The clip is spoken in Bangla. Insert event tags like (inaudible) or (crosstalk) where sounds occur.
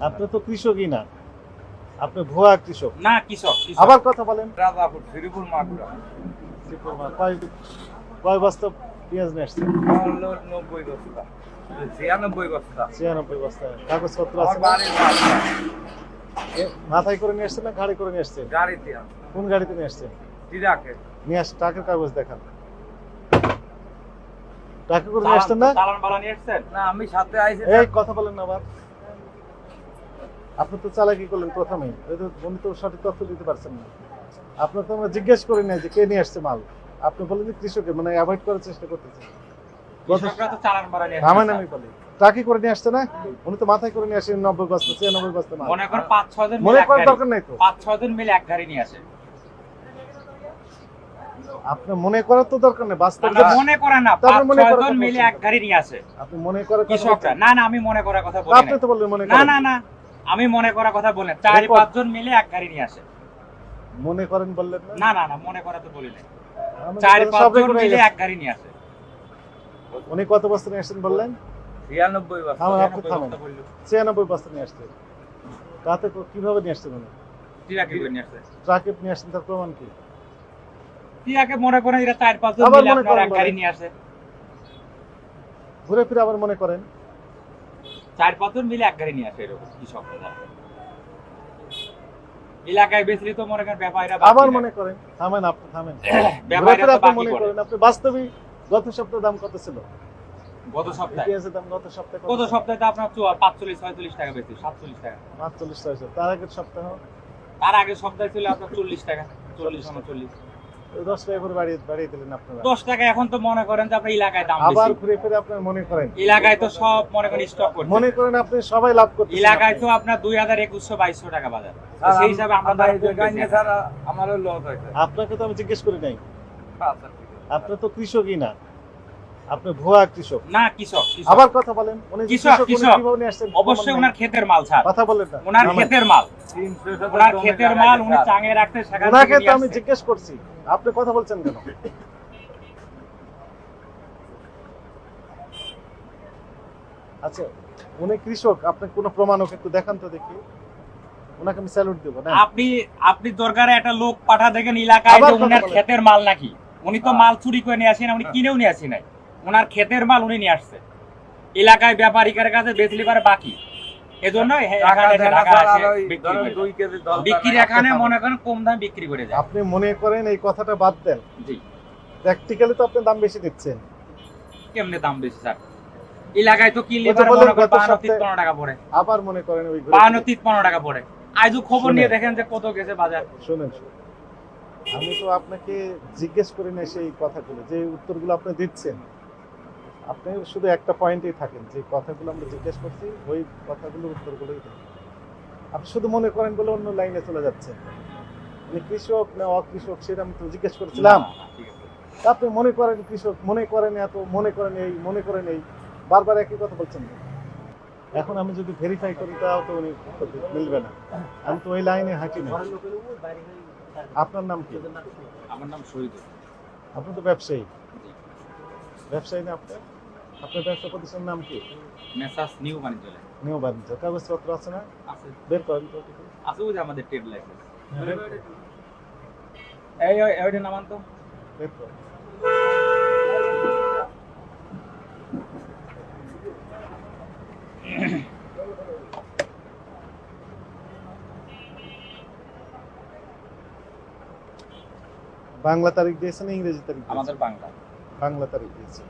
আপনি তো কৃষকই না। আপনি ভুয়া কৃষক। না কৃষক। আবার কথা বলেন। রাজাপুর শ্রীপুর মাগুরা। কয় কয় বস্তা পেঁয়াজ নিয়ে আসছেন? হলো নব্বই বস্তা। ছিয়ানব্বই বস্তা। ছিয়ানব্বই বস্তা। কাগজপত্র আছে না? বাড়ির বাচ্চা এ, মাথায় করে নিয়ে না গাড়ি করে নিয়ে আসছেন? গাড়িতে কোন গাড়িতে নিয়ে কাগজ দেখান। টাকা করে নিয়ে আসছেন না? চালান- চালান বালা নিয়ে এসছেন? না আমি সাথে আইছি। এই কথা বলেন না আবার। আপনি তো চালাকি করলেন প্রথমেই। উনি তো সঠিক তথ্য দিতে পারছেন না। আপনার তো আমরা জিজ্ঞেস করি নাই যে কে নিয়ে আসছে মাল। আপনি বলেন যে কৃষকের মানে অ্যাভয়েড করার চেষ্টা করতেছেন কৃষকরা তো চালান বালা নিয়ে আমার এসছে। বলি। টাকি করে নিয়ে আসছে না? উনি তো মাথায় করে নিয়ে আসেন নব্বই বস্তা ছিয়ানব্বই বস্তা মনে করেন পাঁচ ছয় জন মনে করার দরকার নাই তো। পাঁচ ছয় জন মিলে এক গাড়ি নিয়ে আসে। আপনি মনে করার তো দরকার নেই বাস্তব না, না, মনে করে না তারপর মনে ছয় করার জন কথা মিলে এক গাড়ি নিয়ে আসে। আপনি মনে করার কথা না না আমি মনে করার কথা বলি আপনি তো বললেন মনে না না না। আমি মনে করার কথা বলি নাই। চার দেখো। পাঁচ জন মিলে এক গাড়ি নিয়ে আসে। মনে করেন বললেন না? না না না মনে করা তো বলি আমি চার বললাম, পাঁচ জন মিলে এক গাড়ি নিয়ে আসে। উনি কত বস্তা নিয়ে আসছেন বললেন? ছিয়ানব্বই বস্তা ছিয়ানব্বই বস্তা। নিয়ে আসছে। তাতে কো- কীভাবে নিয়ে আসছেন উনি? টিরাকে নিয়ে আসে। ট্রাকে নিয়ে আসছেন তার প্রমাণ কি? টিরাকে মনে করেন এরা চার পাঁচ জন মিলে আপনার এক গাড়ি নিয়ে আসে। ঘুরে ফিরে আবার মনে করেন? চার পাঁচ জন মিলে এক গাড়ি নিয়ে আসে এরকম কৃষকরা যারা। এলাকায় বেশি তো মনে করেন ব্যাপারীরা আবার মনে করেন থামেন আপনি থামেন। (coughs) ব্যাপারীরা আপনি মনে করেন আপনি গত সপ্তাহে দাম কত ছিল? গত সপ্তাহে? দাম গত সপ্তাহে গত সপ্তাহে তো আপনার চুয়া পাঁচচল্লিশ ছয়চল্লিশ টাকা বেশি সাতচল্লিশ টাকা। পাঁচচল্লিশ টাকা ছিল। তার আগের সপ্তাহ? তার আগের সপ্তাহে ছিল আপনার চল্লিশ টাকা চল্লিশ উনচল্লিশ দশ টাকা করে বাড়িয়ে বাড়িয়ে দিলেন আপনারা। দশ টাকা এখন তো মনে করেন যে আপনার এলাকায় দাম আবার ঘুরে ফিরে আপনার মনে করেন। এলাকায় তো সব মনে করেন স্টক মনে করেন আপনি সবাই লাভ করতে এলাকায় তো আপনার দুই হাজার একুশশো বাইশশো টাকা বাজার। সেই হিসাবে আমরা আমারও লস হয়েছে। আপনাকে তো আমি জিজ্ঞেস করি নাই। আচ্ছা, ঠিক আছে। আপনি তো কৃষকই না। আপনি ভুয়া কৃষক। না কৃষক। আবার কথা বলেন উনি কৃষক, কৃষক। অবশ্যই ওনার ক্ষেতের মাল ছাড় কথা বলেন না। ওনার ক্ষেতের মাল। ওনার ক্ষেতের মাল উনি চাঙে রাখতে সেখান ওনাকে তো আমি জিজ্ঞেস করছি। আপনি কথা বলছেন কেন? আচ্ছা উনি কৃষক আপনি কোনো প্রমাণ ওকে একটু দেখান তো দেখি। ওনাকে আমি স্যালুট দেবো না? আপনি আপনি দরকারে একটা লোক পাঠা দেখেন এলাকায় যে ক্ষেতের মাল নাকি? উনি তো মাল চুরি করে নিয়ে আসেন উনি কিনেও নিয়ে আসি নাই। ওনার ক্ষেতের মাল উনি নিয়ে আসছে। এলাকায় ব্যাপারীদের কাছে বেচলি পারে বাকি। এজন্য বিক্রি এখানে মনে করেন কম দামে বিক্রি করে যায় আপনি মনে করেন এই কথাটা বাদ দেন। জি। প্র্যাকটিক্যালি তো আপনি দাম বেশি দিচ্ছেন। কেমনে দাম বেশি স্যার? এলাকায় তো কিনলে টাকা পড়ে। আবার মনে করেন ওই ঘুরে বাহান্ন ফিরে। তিপ্পান্ন টাকা পড়ে। আজও খবর নিয়ে দেখেন যে কত গেছে বাজার। শুনেন শুনেন। আমি তো আপনাকে জিজ্ঞেস করি না সেই কথাগুলো যে উত্তরগুলো আপনি দিচ্ছেন। আপনি শুধু একটা পয়েন্টেই থাকেন যে কথাগুলো আমরা জিজ্ঞেস করছি ওই কথাগুলোর উত্তরগুলোই দেন। আপনি শুধু মনে করেন বলে অন্য লাইনে চলে যাচ্ছেন। যে কৃষক না অকৃষক সেটা আমি তো জিজ্ঞেস করেছিলাম। আপনি মনে করেন কৃষক মনে করেন এত মনে করেন এই মনে করেন এই বারবার একই কথা বলছেন। এখন আমি যদি ভেরিফাই করি তাও তো উনি উত্তর মিলবে না। আমি তো ওই লাইনে হাঁটি না আপনার নাম কি? আমার নাম শহীদ আপনি তো ব্যবসায়ী। ব্যবসায়ী না আপনার? আপনার ব্যবসা প্রতিষ্ঠানের নাম কি? মেসাস নিউ বাণিজ্যালয় নিউ বাণিজ্য। কাগজপত্র আছে না? আছে। বের করেন তো আছে ওই যে আমাদের ট্রেড লাইসেন্স। হ্যাঁ, এই নামান তো। বের করেন। বাংলা তারিখ দিয়েছে না ইংরেজি তারিখ আমাদের বাংলা। বাংলা তারিখ দিয়েছে